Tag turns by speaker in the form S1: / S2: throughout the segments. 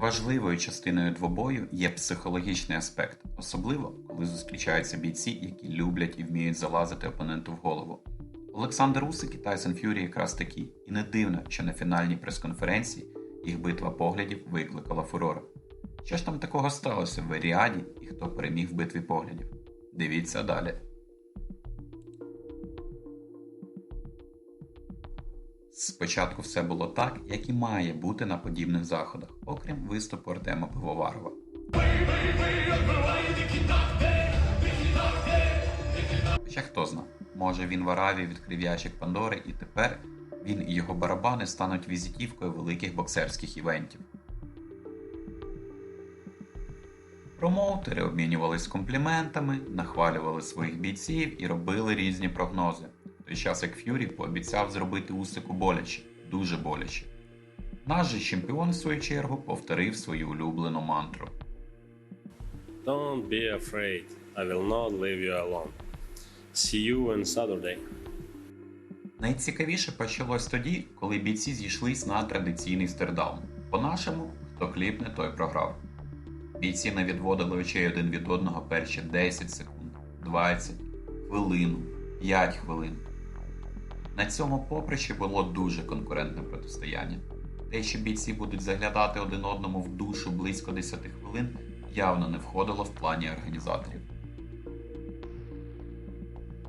S1: Важливою частиною двобою є психологічний аспект, особливо коли зустрічаються бійці, які люблять і вміють залазити опоненту в голову. Олександр Усик і Тайсон Ф'юрі якраз такі, і не дивно, що на фінальній прес-конференції їх битва поглядів викликала фурор. Що ж там такого сталося в Еріаді і хто переміг в битві поглядів? Дивіться далі. Спочатку все було так, як і має бути на подібних заходах, окрім виступу Артема Пивоварова. Хоча хто зна, може він в Аравії відкрив ящик Пандори і тепер він і його барабани стануть візитівкою великих боксерських івентів. Промоутери обмінювались компліментами, нахвалювали своїх бійців і робили різні прогнози. Той час як Ф'юрі пообіцяв зробити Усику боляче, дуже боляче. Наш же чемпіон, в свою чергу, повторив свою улюблену мантру.
S2: Don't be afraid. I will not leave you alone. See you on Saturday.
S1: Найцікавіше почалось тоді, коли бійці зійшлись на традиційний стердаун. По-нашому, хто кліпне, той програв. Бійці не відводили очей один від одного перші 10 секунд, 20, хвилину, 5 хвилин. На цьому поприщі було дуже конкурентне протистояння. Те, що бійці будуть заглядати один одному в душу близько 10 хвилин, явно не входило в плані організаторів.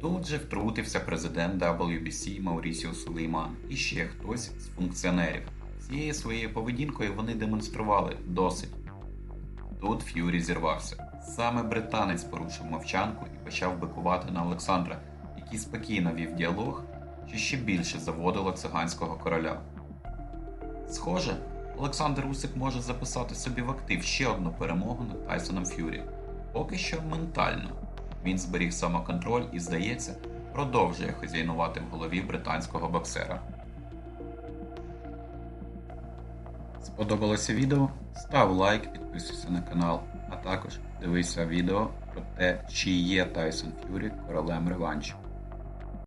S1: Тут же втрутився президент WBC Маурісіо Сулейман і ще хтось з функціонерів. Цією своєю поведінкою вони демонстрували досить. Тут Ф'юрі зірвався. Саме британець порушив мовчанку і почав бикувати на Олександра, який спокійно вів діалог, що ще більше заводило циганського короля. Схоже, Олександр Усик може записати собі в актив ще одну перемогу над Тайсоном Ф'юрі. Поки що ментально. Він зберіг самоконтроль і, здається, продовжує хазяйнувати в голові британського боксера. Сподобалося відео? Став лайк, підписуйся на канал, а також дивися відео про те, чи є Тайсон Ф'юрі королем реваншу.